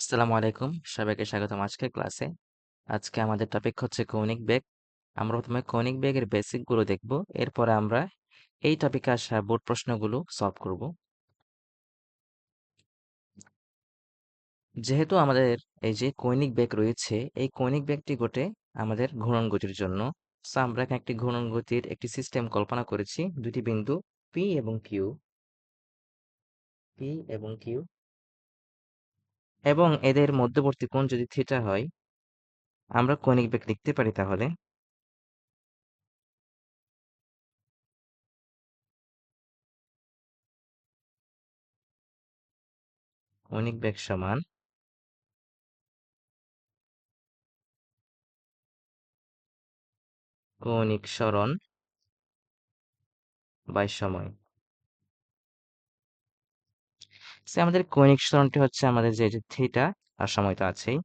আসসালামু আলাইকুম। সবাইকে স্বাগতম আজকের ক্লাসে। আজকে আমাদের টপিক হচ্ছে কৌণিক বেগ। আমরা প্রথমে কৌণিক বেগের বেসিকগুলো দেখব। এরপরে আমরা এই টপিকে আসা বোর্ড প্রশ্নগুলো সলভ করব। যেহেতু আমাদের এই যে কৌণিক বেগ রয়েছে, এই কৌণিক বেগটি ঘটে আমাদের ঘূর্ণন গতির জন্য। সো আমরা একটি ঘূর্ণন গতির একটি সিস্টেম কল্পনা করেছি। দুটি বিন্দু পি এবং কিউ পি এবং কিউ এবং এদের মধ্যবর্তী কোণ যদি থিটা হয়, আমরা কৌণিক বেগ লিখতে পারি তাহলে। কৌণিক বেগ সমান কৌণিক সরণ বাই সময়। সে আমাদের কৈনিক সরণটি হচ্ছে আমাদের যে থিটা আর সময় তো আছেই।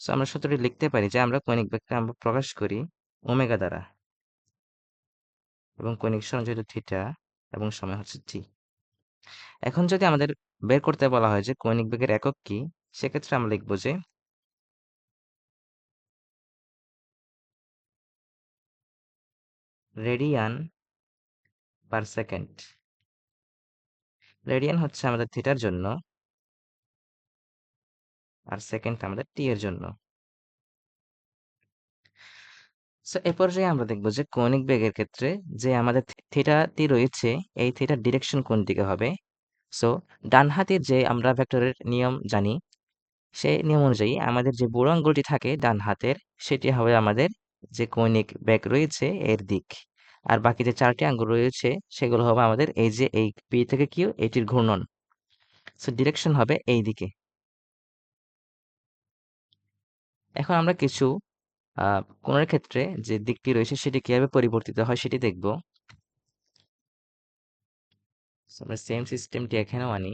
সো আমরা সূত্রটি লিখতে পারি যে, আমরা কৈনিক বেগকে আমরা প্রকাশ করি ওমেগা দ্বারা। এবং কৈনিক সরণ যেহেতু থিটা এবং সময় হচ্ছে টি এখন যদি আমাদের বের করতে বলা হয় যে কৈনিক বেগের একক কি, সেক্ষেত্রে আমরা লিখব যে রেডিয়ান পার সেকেন্ড রেডিয়ান হচ্ছে আমাদের থিটার জন্য আর সেকেন্ড আমাদের টি এর জন্য। সো এ পর্যায়ে আমরা দেখব যে কৌণিক বেগের ক্ষেত্রে যে আমাদের থিটাটি রয়েছে, এই থিটার ডিরেকশন কোন দিকে হবে? সো ডান হাতের যে আমরা ভেক্টরের নিয়ম জানি, সেই নিয়ম অনুযায়ী আমাদের যে বুড়ো আঙ্গুলটি থাকে ডান হাতের, সেটি হবে আমাদের যে কৌণিক বেগ রয়েছে এর দিক। আর বাকি যে চারটি আঙ্গুল রয়েছে, সেগুলো হবে আমাদের এই যে এই পি থেকে কিউ এটির ঘূর্ণন। সো ডিরেকশন হবে এই দিকে। এখন আমরা কিছু কোণের ক্ষেত্রে যে দিকটি রয়েছে, সেটি কীভাবে পরিবর্তিত হয় সেটি দেখব। আমরা সেম সিস্টেমটি এখানেও আনি।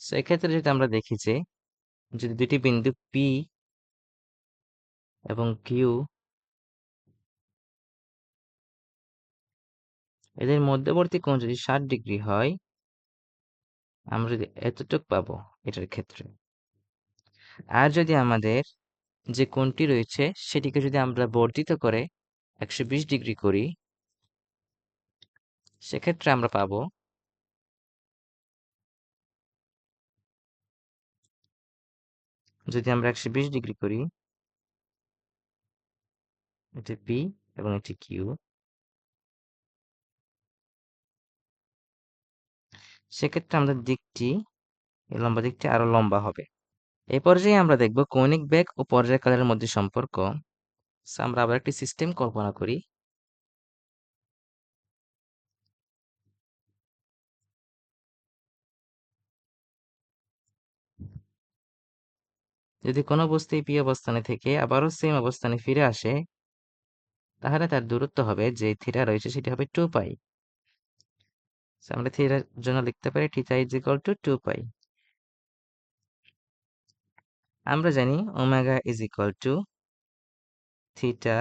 সেক্ষেত্রে যদি আমরা দেখি যে, যদি দুটি বিন্দু পি এবং কিউ এদের মধ্যবর্তী কোণ যদি ষাট ডিগ্রি হয়, আমরা যদি এতটুক পাবো এটার ক্ষেত্রে। আর যদি আমাদের যে কোণটি রয়েছে, সেটিকে যদি আমরা বর্ধিত করে একশো বিশ ডিগ্রি করি, সেক্ষেত্রে আমরা পাবো যদি আমরা একশো বিশ ডিগ্রি করি এটি পি এবং এটি কিউ সেক্ষেত্রে আমাদের দিকটি লম্বা দিকটি আরও লম্বা হবে। এই পর্যায়ে আমরা দেখব কৌণিক বেগ ও পর্যায়কালের মধ্যে সম্পর্ক। আমরা আবার একটি সিস্টেম কল্পনা করি। যদি কোনো বস্তু পি অবস্থানে থেকে আবারও সেম অবস্থানে ফিরে আসে, তাহলে তার দূরত্ব হবে, যে থিটা রয়েছে সেটি হবে টু পাই আমরা থিটার জন্য লিখতে পারি theta is equal to two pi আমরা জানি omega is equal to theta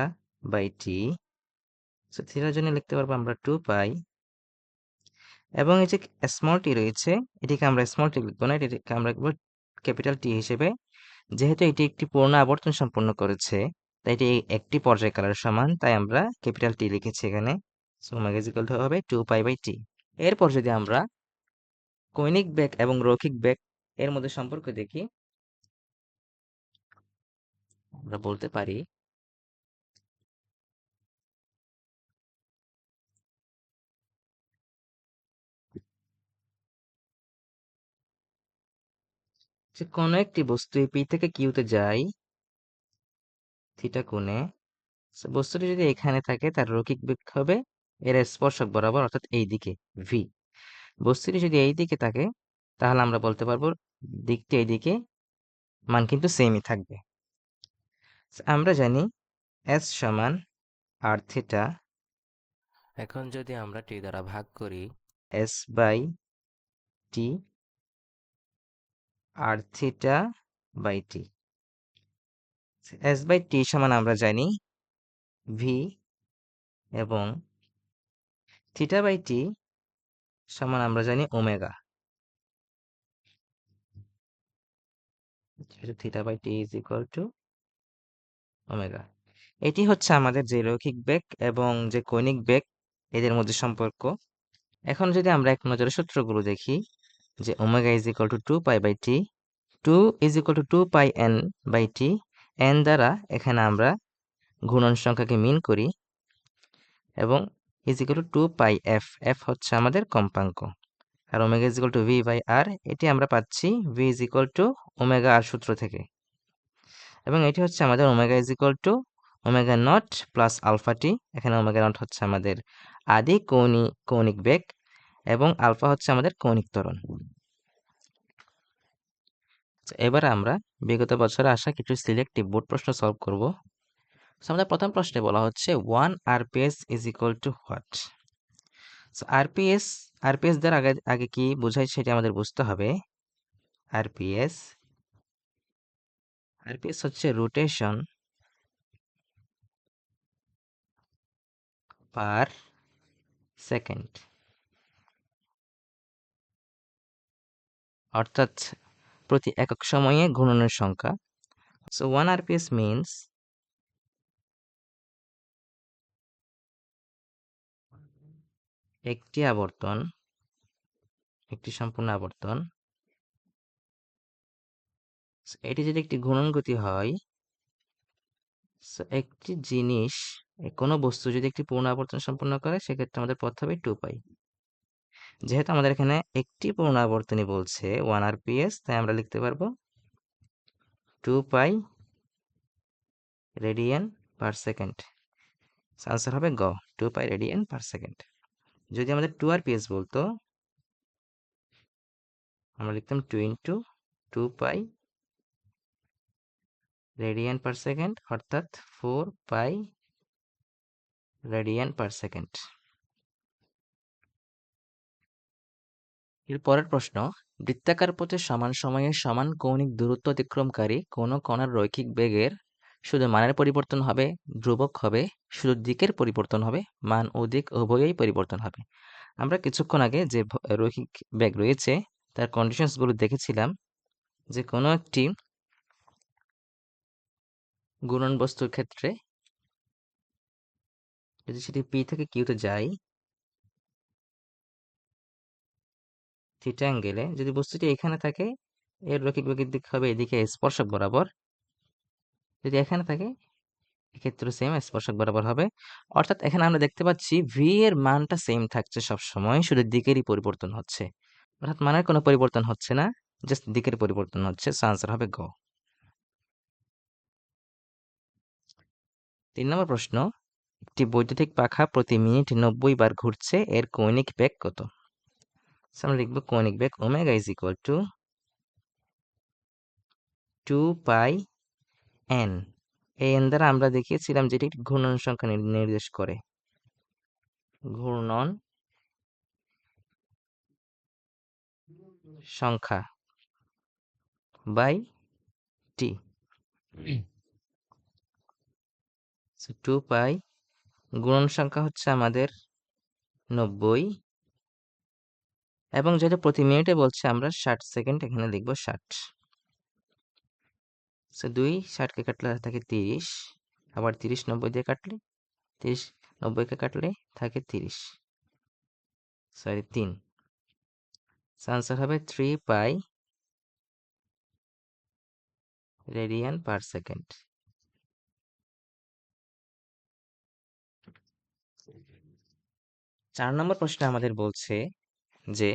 by T so থিটার জন্য লিখতে পারব আমরা টু পাই এবং এই যে স্মল টি রয়েছে, এটিকে আমরা স্মল টি লিখব না, এটিকে আমরা ক্যাপিটাল টি হিসেবে যেহেতু এটি একটি পূর্ণ আবর্তন সম্পন্ন করেছে, তাই এটি একটি পর্যায় কালার সমান, তাই আমরা ক্যাপিটাল টি লিখেছি এখানে। সো ম্যাগাজিক্যাল হবে টু পাই বাই টি এরপর যদি আমরা কৈনিক বেগ এবং রৈখিক বেগ এর মধ্যে সম্পর্ক দেখি, আমরা বলতে পারি যে কোনো একটি বস্তু এই পি থেকে কিউতে যায় থিটা কোণে বস্তুটি যদি এখানে থাকে তার রৈখিক বেগ হবে এর স্পর্শক বরাবর অর্থাৎ এই দিকে ভি বস্তুটি যদি এই দিকে থাকে তাহলে আমরা বলতে পারব দিকটি এই দিকে মান কিন্তু সেমই থাকবে। আমরা জানি এস সমান আর থিটা এখন যদি আমরা টি দ্বারা ভাগ করি S by T R theta by T S by T সমান আমরা জানি ভি এবং থিটা বাই টি সমান আমরা জানি omega. Theta by T is equal to omega. এটি হচ্ছে আমাদের যে রৈখিক বেগ এবং যে কৈনিক বেগ, এদের মধ্যে সম্পর্ক। এখন যদি আমরা এক নজরে সূত্রগুলো দেখি যে omega is equal to two pi by T to is equal to two pi N by T N দ্বারা এখানে আমরা ঘূর্ণন সংখ্যাকে মিন করি এবং is equal to two pi F F হচ্ছে আমাদের কম্পাঙ্ক। আর omega is equal to V by R এটি আমরা পাচ্ছি V is equal to omega R সূত্র থেকে। এবং এটি হচ্ছে আমাদের omega is equal to omega naught plus alpha T এখানে ওমেগা নট হচ্ছে আমাদের আদি কৌণি কৌণিক বেগ। এবং আলফা হচ্ছে আমাদের কৌণিক ত্বরণ। এবার আমরা বিগত বছরে আসা কিছু সিলেক্টিভ বোর্ড প্রশ্ন সলভ করব। আমাদের প্রথম প্রশ্নে বলা হচ্ছে one RPS is equal to what so RPS RPS দ্বারা আগে আগে কি বোঝায় সেটা আমাদের বুঝতে হবে। আরপিএস আরপিএস হচ্ছে রোটেশন পার সেকেন্ড অর্থাৎ প্রতি একক সময়ে ঘূর্ণনের সংখ্যা। সো ওয়ান আরপিএস মিনস একটি আবর্তন, একটি সম্পূর্ণ আবর্তন। এটি যদি একটি ঘূর্ণন গতি হয় একটি জিনিস, কোনো বস্তু যদি একটি পূর্ণ আবর্তন সম্পূর্ণ করে, সেক্ষেত্রে আমাদের পথ হবে টু পাই যেহেতু আমাদের এখানে একটি পূর্ণ আবর্তনী বলছে ওয়ান আর পিএস তাই আমরা লিখতে পারব two pi radian per second answer হবে গ two pi radian per second যদি আমাদের টু আর পিএস বলতো, আমরা লিখতাম two into two pi radian per second অর্থাৎ four pi radian per second এর পরের প্রশ্ন, বৃত্তাকার পথে সমান সময়ে সমান কৌণিক দূরত্ব অতিক্রমকারী কোনো কণার রৈখিক বেগের শুধু মানের পরিবর্তন হবে, ধ্রুবক হবে, শুধু দিকের পরিবর্তন হবে, মান ও দিক উভয়ই পরিবর্তন হবে। আমরা কিছুক্ষণ আগে যে রৈখিক বেগ রয়েছে, তার কন্ডিশনসগুলো দেখেছিলাম। যে কোনো একটি গুণন বস্তুর ক্ষেত্রে যদি সেটি পি থেকে কিউতে যায় থিটা অ্যাঙ্গেলে যদি বস্তুটি এখানে থাকে, এর রৈখিক বেগের দিক হবে এদিকে স্পর্শক বরাবর। যদি এখানে থাকে, এক্ষেত্রে সেম স্পর্শক বরাবর হবে। অর্থাৎ এখানে আমরা দেখতে পাচ্ছি ভি এর মানটা সেম থাকছে সব সময় শুধু দিকেরই পরিবর্তন হচ্ছে। অর্থাৎ মানের কোনো পরিবর্তন হচ্ছে না জাস্ট দিকের পরিবর্তন হচ্ছে আনসার হবে গ তিন নম্বর প্রশ্ন, একটি বৈদ্যুতিক পাখা প্রতি মিনিট নব্বই বার ঘুরছে, এর কৈনিক বেগ কত? আমরা লিখব কৈনিক বেগ omega is equal to two pi N এই এন দ্বারা আমরা দেখিয়েছিলাম যেটি ঘূর্ণন সংখ্যা নির্দেশ করে। ঘূর্ণন সংখ্যা বাই টি। টু পাই গুণন সংখ্যা হচ্ছে আমাদের নব্বই। এবং যেটা প্রতি মিনিটে বলছে আমরা ষাট সেকেন্ড, এখানে লিখব ষাট। দুই ষাটকে কাটলে থাকে তিরিশ, আবার তিরিশ নব্বই দিয়ে কাটলে তিরিশ নব্বইকে কাটলে থাকে তিরিশ। সরি, তিন। আনসার হবে three pi radian per second. চার নম্বর প্রশ্নে আমাদের বলছে যে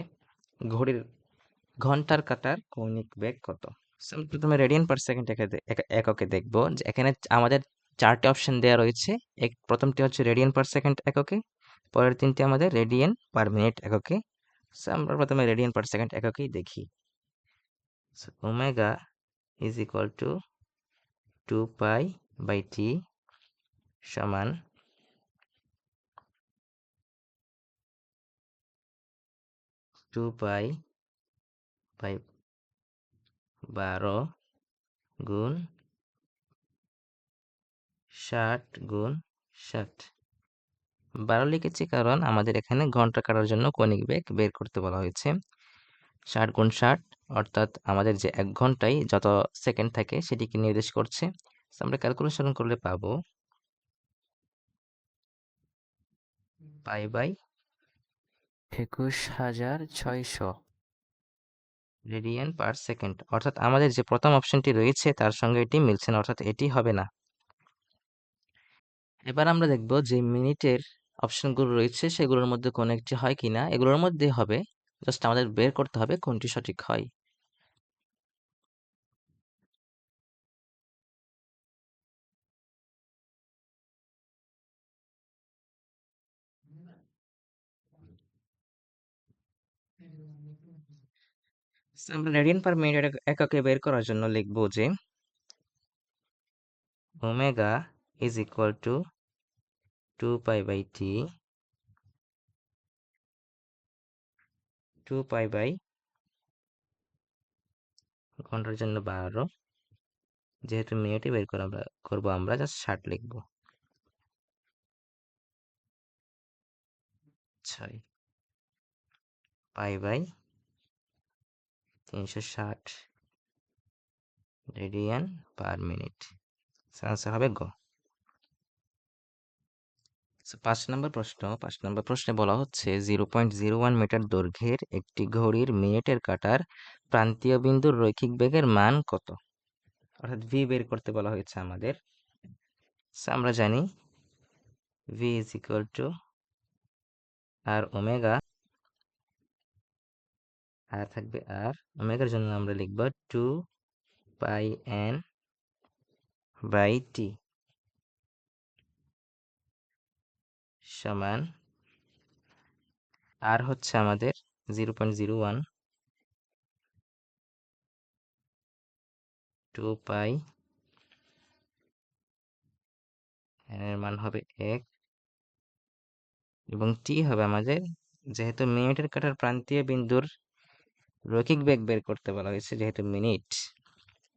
ঘড়ির ঘণ্টার কাটার কৌণিক বেগ কত? প্রথমে রেডিয়ান পার সেকেন্ড এককে দেখব যে এখানে আমাদের চারটে অপশন দেওয়া রয়েছে। এক, প্রথমটি হচ্ছে রেডিয়ান পার সেকেন্ড এককে, পরের তিনটি আমাদের রেডিয়ান পার মিনিট এককে। আমরা প্রথমে রেডিয়ান পার সেকেন্ড এককেই দেখি। Omega is equal to two pi by T সমান টু পাই বাই বারো গুণ ষাট গুণ ষাট বারো লিখেছি কারণ আমাদের এখানে ঘণ্টা কাটার জন্য কৌণিক বেগ বের করতে বলা হয়েছে। ষাট গুণ ষাট অর্থাৎ আমাদের যে এক ঘন্টায় যত সেকেন্ড থাকে সেটিকে নির্দেশ করছে। আমরা ক্যালকুলেশন করলে পাবো। পাই বাই একুশ হাজার ছয়শো রেডিয়ান পার সেকেন্ড। অর্থাৎ আমাদের যে প্রথম অপশনটি রয়েছে, তার সঙ্গে এটি মিলছে না, অর্থাৎ এটি হবে না। এবার আমরা দেখব যে মিনিটের অপশনগুলো রয়েছে, সেগুলোর মধ্যে কোন একটি হয় কিনা। এগুলোর মধ্যে হবে, জাস্ট আমাদের বের করতে হবে কোনটি সঠিক হয়। আমরা রেডিয়ান পার মিনিট এককে বের করার জন্য লিখব যে omega is equal to two pi by T two pi by ঘণ্টার জন্য বারো। যেহেতু মিনিটে বের করা আমরা করব আমরা জাস্ট ষাট লিখব। ছয়। পাই বাই তিনশো ষাট রেডিয়ান পার মিনিট। আনসার হবে গ পাঁচ নম্বর প্রশ্ন, পাঁচ নম্বর প্রশ্নে বলা হচ্ছে zero point zero one metre দৈর্ঘ্যের একটি ঘড়ির মিনিটের কাটার প্রান্তীয় বিন্দুর রৈখিক বেগের মান কত? অর্থাৎ ভি বের করতে বলা হয়েছে আমাদের। আমরা জানি V is equal to R omega R থাকবে আর। ওমেগার জন্য আমরা লিখব two pi n by T. সমান আর হচ্ছে আমাদের zero point zero one two pi এর মান হবে এক এবং টি হবে আমাদের যেহেতু মিনিটের কাটার প্রান্তীয় বিন্দুর রৈখিক বেগ বের করতে বলা হয়েছে যেহেতু মিনিট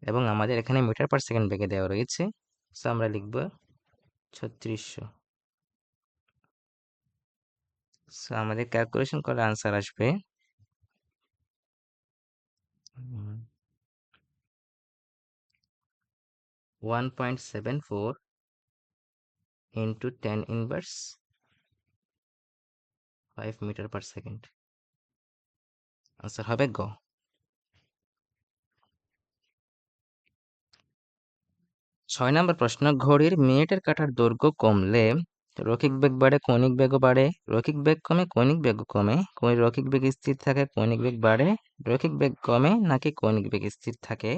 এবং আমাদের এখানে মিটার পার সেকেন্ড বেগে দেওয়া রয়েছে। সো আমরা লিখব ছত্রিশশো। সো আমাদের ক্যালকুলেশন করলে আনসার আসবে। One point seven four into ten inverse five metre per second answer হবে গ ছয় নম্বর প্রশ্ন, ঘড়ির মিনিটের কাটার দৈর্ঘ্য কমলে রৈখিক বেগ বাড়ে, কৌণিক বেগও বাড়ে। রৈখিক বেগ কমে, কৌণিক বেগও কমে। রৈখিক বেগ স্থির থাকে, কৌণিক বেগ বাড়ে। রৈখিক বেগ কমে নাকি কৌণিক বেগ স্থির থাকে?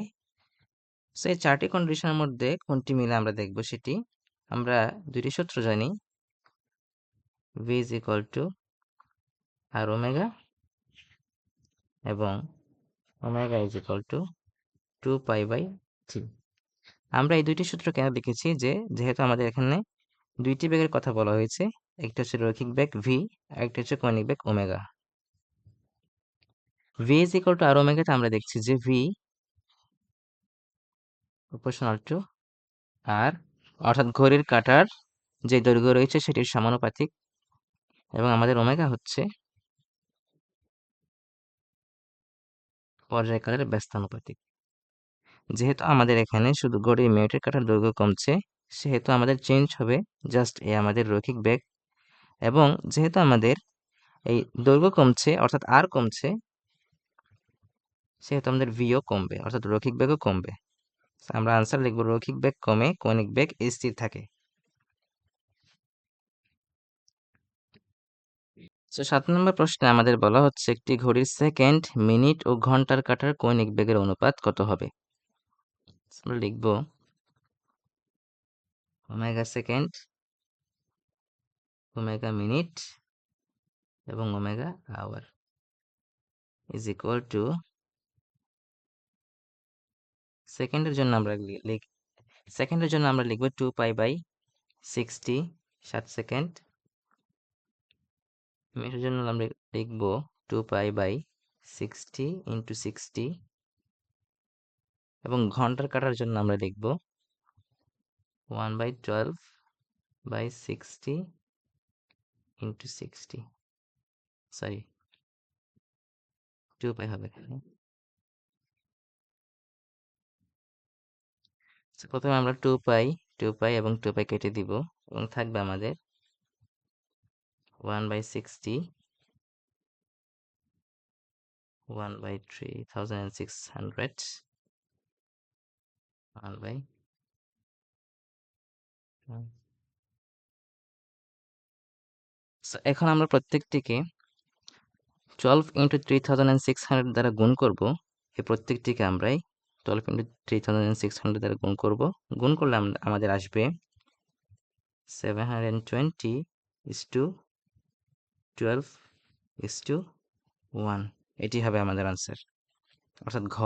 সেই চারটি কন্ডিশনের মধ্যে কোনটি মিলে আমরা দেখব সেটি? আমরা দুটি সূত্র জানি। V is equal to R omega এবং omega is equal to two pi by three আমরা এই দুইটি সূত্র কেন দেখেছি যে, যেহেতু আমাদের এখানে দুইটি বেগের কথা বলা হয়েছে, একটা হচ্ছে রৈখিক বেগ ভি আর একটা হচ্ছে কৌণিক বেগ omega V is equal to R ওমেগাতে আমরা দেখছি যে ভি প্রপোর্শনাল টু আর অর্থাৎ ঘড়ির কাটার যে দৈর্ঘ্য রয়েছে সেটির সমানুপাতিক, এবং আমাদের ওমেগা হচ্ছে পর্যায়কালের ব্যস্তানুপাতিক যেহেতু আমাদের এখানে শুধু ঘড়ির মিনিটের কাটার দৈর্ঘ্য কমছে, সেহেতু আমাদের চেঞ্জ হবে জাস্ট এ আমাদের রৈখিক বেগ এবং যেহেতু আমাদের এই দৈর্ঘ্য কমছে, অর্থাৎ আর কমছে, সেহেতু আমাদের ভিও কমবে, অর্থাৎ রৈখিক বেগও কমবে। আমরা আনসার লিখব রৈখিক বেগ কমে কৌণিক বেগ স্থির থাকে। তো সাত নম্বর প্রশ্নে আমাদের বলা হচ্ছে, একটি ঘড়ির সেকেন্ড মিনিট ও ঘণ্টার কাটার কৈনিক বেগের অনুপাত কত হবে? আমরা লিখব ওমেগা সেকেন্ড, ওমেগা মিনিট এবং omega hour is equal to সেকেন্ডের জন্য আমরা লিখ, সেকেন্ডের জন্য আমরা লিখব টু পাই বাই সিক্সটি, সাত সেকেন্ড মিনিটের জন্য আমরা লিখব two pi by sixty into sixty এবং ঘণ্টার কাটার জন্য আমরা লিখব one by twelve by sixty into sixty sorry two pi হবে প্রথমে আমরা টু পাই টু পাই এবং টু পাই কেটে দিব এবং থাকবে আমাদের one by sixty one by three thousand and six hundred one by এখন আমরা প্রত্যেকটিকে twelve into three thousand and six hundred দ্বারা গুণ করব। এই প্রত্যেকটিকে আমরাই twelve into three thousand six hundred দ্বারা গুণ করব। গুণ করলে আম- আমাদের আসবে seven hundred twenty two twelve is two one এটি হবে আমাদের আনসার অর্থাৎ ঘ।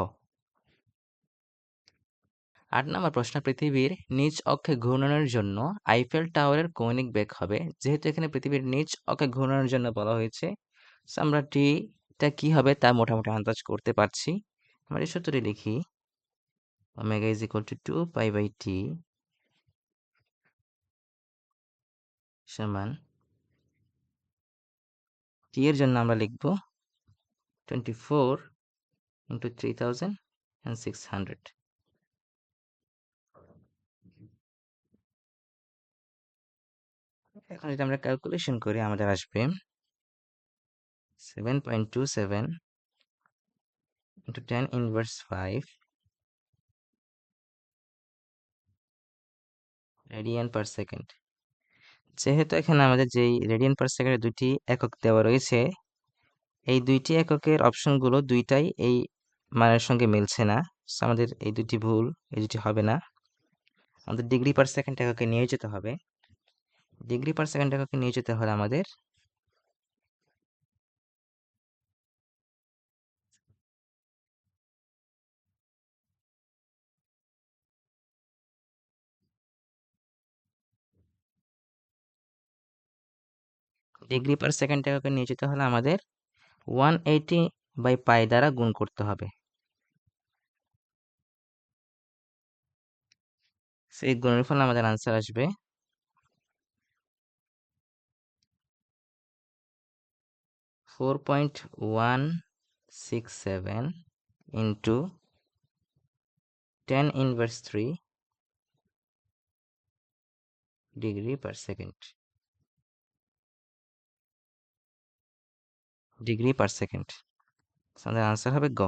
আট নম্বর প্রশ্ন, পৃথিবীর নিজ অক্ষে ঘূর্ণনের জন্য আইফেল টাওয়ারের কৌণিক বেগ হবে। যেহেতু এখানে পৃথিবীর নিজ অক্ষে ঘূর্ণনের জন্য বলা হয়েছে আমরা টিটা কি হবে তা মোটামুটি আন্দাজ করতে পারছি। আমরা এই লিখি। Omega is equal to two pi by T সমান টি এর জন্য আমরা লিখব twenty four into three thousand and six hundred এখন যদি আমরা ক্যালকুলেশন করি আমাদের আসবে seven point two seven into ten inverse five radian per second যেহেতু এখানে আমাদের যেই রেডিয়ান পার সেকেন্ডে দুইটি একক দেওয়া রয়েছে, এই দুইটি এককের অপশনগুলো দুইটাই এই মানের সঙ্গে মিলছে না। আমাদের এই দুটি ভুল, এই দুটি হবে না। আমাদের ডিগ্রি পার সেকেন্ড এককে নিয়ে যেতে হবে। ডিগ্রি পার সেকেন্ড এককে নিয়ে যেতে হলে আমাদের ডিগ্রি পার সেকেন্ড এককে নিয়ে যেতে হলে আমাদের ওয়ান এইটি বাই পাই দ্বারা গুণ করতে হবে। সেই গুণের ফলে আমাদের আনসার আসবে four point one six seven into ten inverse three degree per second degree per second আমাদের আনসার হবে গ